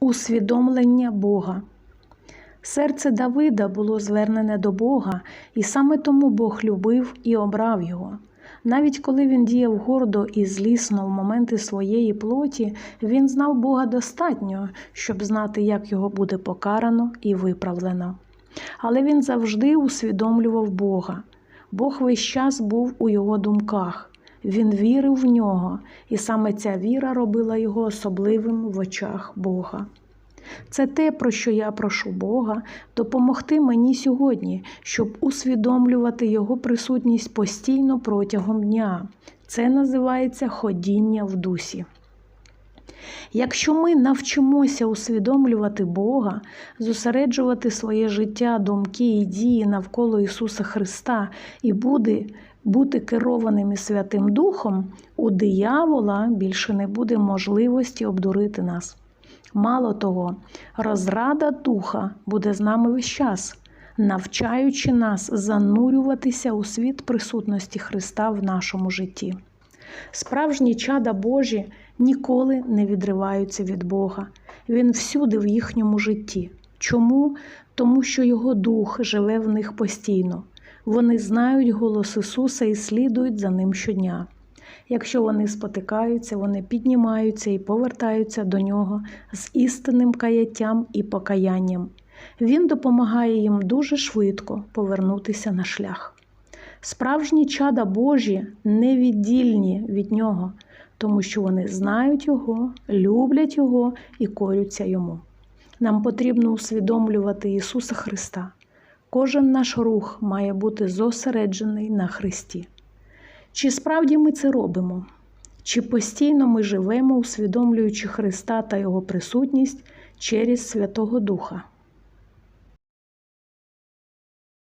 Усвідомлення Бога. Серце Давида було звернене до Бога, і саме тому Бог любив і обрав його. Навіть коли він діяв гордо і злісно в моменти своєї плоті, він знав Бога достатньо, щоб знати, як його буде покарано і виправлено. Але він завжди усвідомлював Бога. Бог весь час був у його думках. Він вірив в нього, і саме ця віра робила його особливим в очах Бога. Це те, про що я прошу Бога, допомогти мені сьогодні, щоб усвідомлювати Його присутність постійно протягом дня. Це називається ходіння в дусі. Якщо ми навчимося усвідомлювати Бога, зосереджувати своє життя, думки і дії навколо Ісуса Христа і буде, бути керованими Святим Духом, у диявола більше не буде можливості обдурити нас. Мало того, розрада духа буде з нами весь час, навчаючи нас занурюватися у світ присутності Христа в нашому житті. Справжні чада Божі ніколи не відриваються від Бога. Він всюди в їхньому житті. Чому? Тому що Його дух живе в них постійно. Вони знають голос Ісуса і слідують за Ним щодня. Якщо вони спотикаються, вони піднімаються і повертаються до нього з істинним каяттям і покаянням. Він допомагає їм дуже швидко повернутися на шлях. Справжні чада Божі невіддільні від нього, тому що вони знають Його, люблять Його і корються Йому. Нам потрібно усвідомлювати Ісуса Христа. Кожен наш рух має бути зосереджений на Христі. Чи справді ми це робимо? Чи постійно ми живемо, усвідомлюючи Христа та Його присутність через Святого Духа?